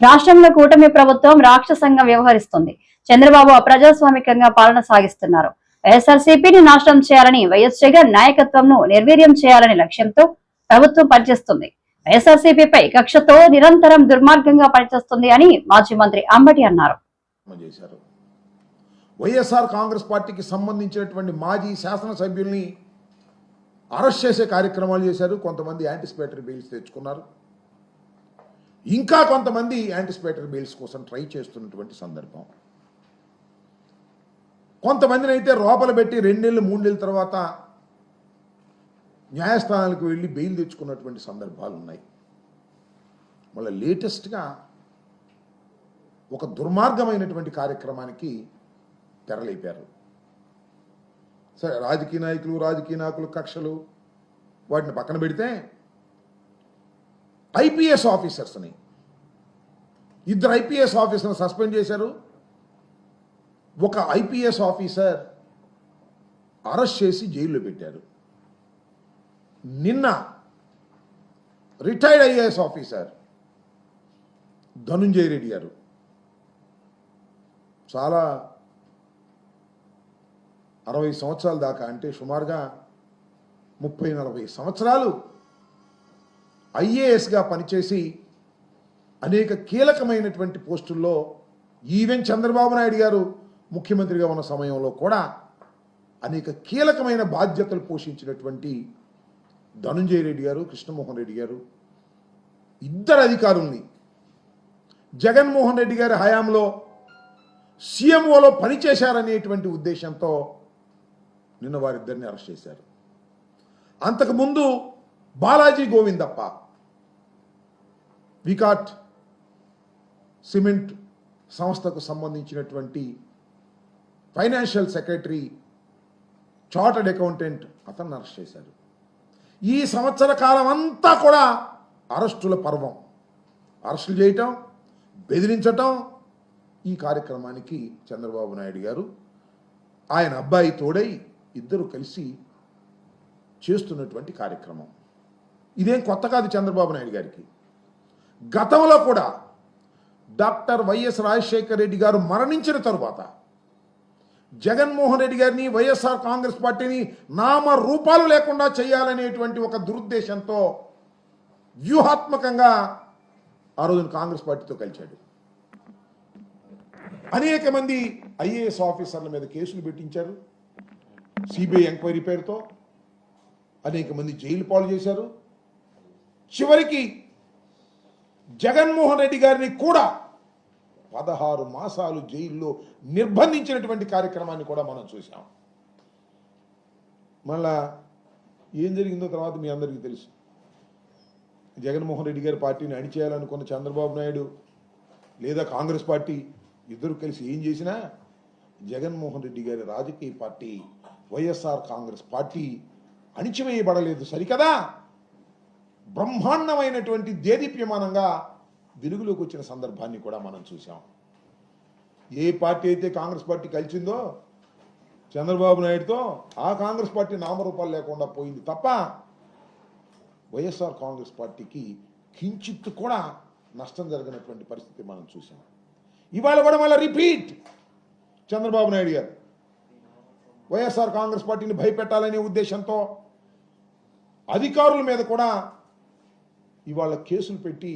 రాష్ట్రంలో కూటమి ప్రభుత్వం రాక్షసంగా వ్యవహరిస్తుంది. చంద్రబాబు అప్రజాస్వామికంగా పాలన సాగిస్తున్నారు. వైఎస్ఆర్సీపీని నాశనం చేయాలని వైఎస్ జగన్ నాయకత్వంను నిర్వీర్యం చేయాలనే లక్ష్యంతో ప్రభుత్వం పనిచేస్తుంది. వైఎస్ఆర్సీపీపై కక్షతో నిరంతరం దుర్మార్గంగా పనిచేస్తుంది అని మాజీ మంత్రి అంబటి అన్నారు. వైఎస్ఆర్ కాంగ్రెస్ పార్టీకి సంబంధించినటువంటి మాజీ శాసనసభ్యుల్ని అరెస్ట్ చేసే కార్యక్రమాలు చేశారు. కొంతమంది యాంటిసిపేటరీ బిల్స్ తెచ్చుకున్నారు. ఇంకా కొంతమంది యాంటిసిపేటరీ బెయిల్స్ కోసం ట్రై చేస్తున్నటువంటి సందర్భం. కొంతమందిని అయితే లోపల పెట్టి రెండేళ్ళు మూడేళ్ళ తర్వాత న్యాయస్థానాలకు వెళ్ళి బెయిల్ తెచ్చుకున్నటువంటి సందర్భాలు ఉన్నాయి. మళ్ళీ లేటెస్ట్గా ఒక దుర్మార్గమైనటువంటి కార్యక్రమానికి తెరలేపారు. సరే రాజకీయ నాయకులు రాజకీయ నాయకులు కక్షలు వాటిని పక్కన పెడితే ఐపీఎస్ ఆఫీసర్స్ని. ఇద్దరు ఐపీఎస్ ఆఫీసర్ని సస్పెండ్ చేశారు. ఒక ఐపీఎస్ ఆఫీసర్ అరెస్ట్ చేసి జైల్లో పెట్టారు. నిన్న retired IAS officer Dhanunjaya Reddy garu. చాలా అరవై సంవత్సరాల దాకా అంటే సుమారుగా ముప్పై నలభై సంవత్సరాలు ఐఏఎస్గా పనిచేసి అనేక కీలకమైనటువంటి పోస్టుల్లో ఈవెన్ చంద్రబాబు నాయుడు గారు ముఖ్యమంత్రిగా ఉన్న సమయంలో కూడా అనేక కీలకమైన బాధ్యతలు పోషించినటువంటి ధనుంజయ రెడ్డి గారు కృష్ణమోహన్ రెడ్డి గారు ఇద్దరు అధికారుల్ని. జగన్మోహన్ రెడ్డి గారి హయాంలో సీఎంఓలో పనిచేశారనేటువంటి ఉద్దేశంతో నిన్న వారిద్దరిని అరెస్ట్ చేశారు. అంతకుముందు బాలాజీ గోవిందప్ప వికాట్ సిమెంట్ సంస్థకు సంబంధించినటువంటి ఫైనాన్షియల్ సెక్రటరీ చార్టర్డ్ అకౌంటెంట్ అతన్ని అరెస్ట్ చేశారు. ఈ సంవత్సర కాలం అంతా కూడా అరెస్టుల పర్వం. అరెస్టులు చేయటం బెదిరించటం ఈ కార్యక్రమానికి చంద్రబాబు నాయుడు గారు ఆయన అబ్బాయి తోడై ఇద్దరు కలిసి చేస్తున్నటువంటి కార్యక్రమం. ఇదేం కొత్త కాదు చంద్రబాబు నాయుడు గారికి. గతంలో కూడా డాక్టర్ వైఎస్ రాజశేఖర రెడ్డి గారు మరణించిన తరువాత జగన్మోహన్ రెడ్డి గారిని వైఎస్ఆర్ కాంగ్రెస్ పార్టీని నామ రూపాలు లేకుండా చేయాలనేటువంటి ఒక దురుద్దేశంతో వ్యూహాత్మకంగా ఆ రోజున కాంగ్రెస్ పార్టీతో కలిశాడు. అనేక మంది ఐఏఎస్ ఆఫీసర్ల మీద కేసులు పెట్టించారు. సిబిఐ ఎంక్వైరీ పేరుతో అనేక మంది జైలు పాలు చేశారు. చివరికి జగన్మోహన్ రెడ్డి గారిని కూడా పదహారు మాసాలు జైల్లో నిర్బంధించినటువంటి కార్యక్రమాన్ని కూడా మనం చూసాం మళ్ళా ఏం జరిగిందో తర్వాత మీ అందరికీ తెలుసు. జగన్మోహన్ రెడ్డి గారి పార్టీని అణిచేయాలనుకున్న చంద్రబాబు నాయుడు లేదా కాంగ్రెస్ పార్టీ ఇద్దరు కలిసి ఏం చేసినా జగన్మోహన్ రెడ్డి గారి రాజకీయ పార్టీ వైఎస్ఆర్ కాంగ్రెస్ పార్టీ అణిచివేయబడలేదు. సరికదా? బ్రహ్మాండమైనటువంటి దేదీప్యమానంగా వెలుగులోకి వచ్చిన సందర్భాన్ని కూడా మనం చూసాం ఏ పార్టీ అయితే కాంగ్రెస్ పార్టీ కలిసిందో చంద్రబాబు నాయుడుతో ఆ కాంగ్రెస్ పార్టీ నామరూపాలు లేకుండా పోయింది తప్ప వైఎస్ఆర్ కాంగ్రెస్ పార్టీకి కించిత్ కూడా నష్టం జరిగినటువంటి పరిస్థితి మనం చూసాం ఇవాళ కూడా మళ్ళీ రిపీట్ చంద్రబాబు నాయుడు గారు. వైఎస్ఆర్ కాంగ్రెస్ పార్టీని భయపెట్టాలనే ఉద్దేశంతో అధికారుల మీద కూడా ఇవాళ కేసులు పెట్టి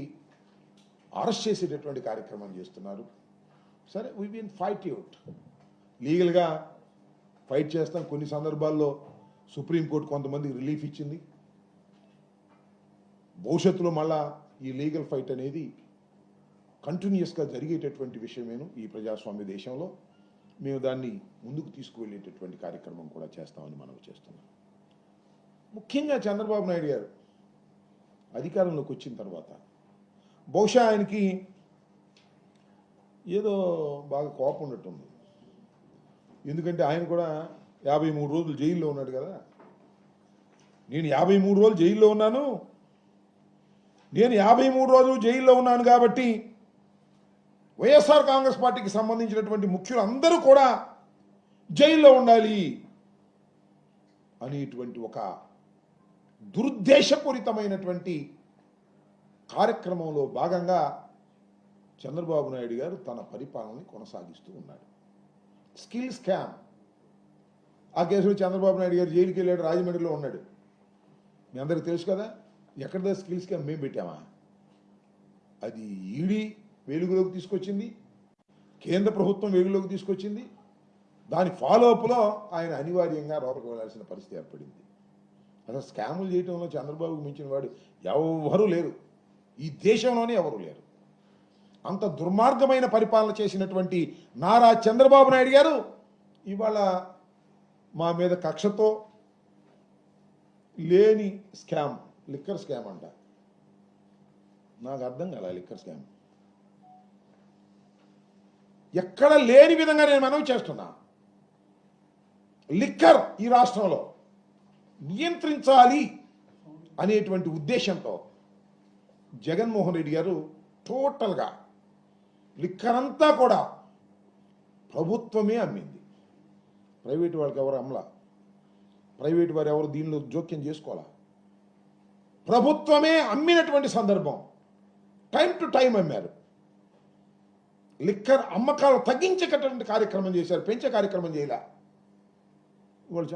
అరెస్ట్ చేసేటటువంటి కార్యక్రమం చేస్తున్నారు. సరే వీ విన్ ఫైట్ అవుట్ లీగల్గా ఫైట్ చేస్తాం. కొన్ని సందర్భాల్లో సుప్రీంకోర్టు కొంతమందికి రిలీఫ్ ఇచ్చింది. భవిష్యత్తులో మళ్ళా ఈ లీగల్ ఫైట్ అనేది కంటిన్యూస్గా జరిగేటటువంటి విషయమేను ఈ ప్రజాస్వామ్య దేశంలో. మేము దాన్ని ముందుకు తీసుకువెళ్ళేటటువంటి కార్యక్రమం కూడా చేస్తామని మనం చేస్తున్నాం. ముఖ్యంగా చంద్రబాబు నాయుడు గారు అధికారంలోకి వచ్చిన తర్వాత. బహుశా ఆయనకి ఏదో బాగా కోపం ఉన్నట్టుంది. ఎందుకంటే ఆయన కూడా యాభై మూడు రోజులు జైల్లో ఉన్నాడు కదా. నేను యాభై మూడు రోజులు జైల్లో ఉన్నాను. నేను యాభై మూడు రోజులు జైల్లో ఉన్నాను కాబట్టి వైఎస్ఆర్ కాంగ్రెస్ పార్టీకి సంబంధించినటువంటి ముఖ్యులు అందరూ కూడా జైల్లో ఉండాలి అనేటువంటి ఒక దురుద్దేశపూరితమైనటువంటి కార్యక్రమంలో భాగంగా చంద్రబాబు నాయుడు గారు తన పరిపాలనని కొనసాగిస్తూ ఉన్నాడు. Skill scam. ఆ కేసులో చంద్రబాబు నాయుడు గారు జైలుకి వెళ్ళాడు రాజమండ్రిలో ఉన్నాడు. మీ అందరికి తెలుసు కదా ఎక్కడ స్కిల్ స్కామ్ మేము పెట్టామా? అది ఈడీ వెలుగులోకి తీసుకొచ్చింది కేంద్ర ప్రభుత్వం వెలుగులోకి తీసుకొచ్చింది దాని ఫాలోఅప్లో ఆయన అనివార్యంగా లోపలికి వెళ్ళాల్సిన పరిస్థితి ఏర్పడింది. అసలు స్కాములు చేయటంలో చంద్రబాబుకు మించిన వాడు ఎవరూ లేరు. ఈ దేశంలోనే ఎవరు లేరు. అంత దుర్మార్గమైన పరిపాలన చేసినటువంటి నారా చంద్రబాబు నాయుడు గారు ఇవాళ మా మీద కక్షతో లేని స్కామ్ లిక్కర్ స్కామ్ అంట. నాకు అర్థం కాల లిక్కర్ స్కామ్. ఎక్కడ లేని విధంగా నేను మనవి చేస్తున్నా. లిక్కర్ ఈ రాష్ట్రంలో. నియంత్రించాలి అనేటువంటి ఉద్దేశంతో జగన్మోహన్ రెడ్డి గారు టోటల్గా లిక్కర్ అంతా కూడా ప్రభుత్వమే అమ్మింది. ప్రైవేట్ వాళ్ళకి ఎవరు అమ్మలా? ప్రైవేట్ వారు ఎవరు దీనిలో జోక్యం చేసుకోవాలా? ప్రభుత్వమే అమ్మినటువంటి సందర్భం. టైం టు టైం అమ్మారు. లిక్కర్ అమ్మకాలు తగ్గించేటటువంటి కార్యక్రమం చేశారు పెంచే కార్యక్రమం చేయలే. వాళ్ళు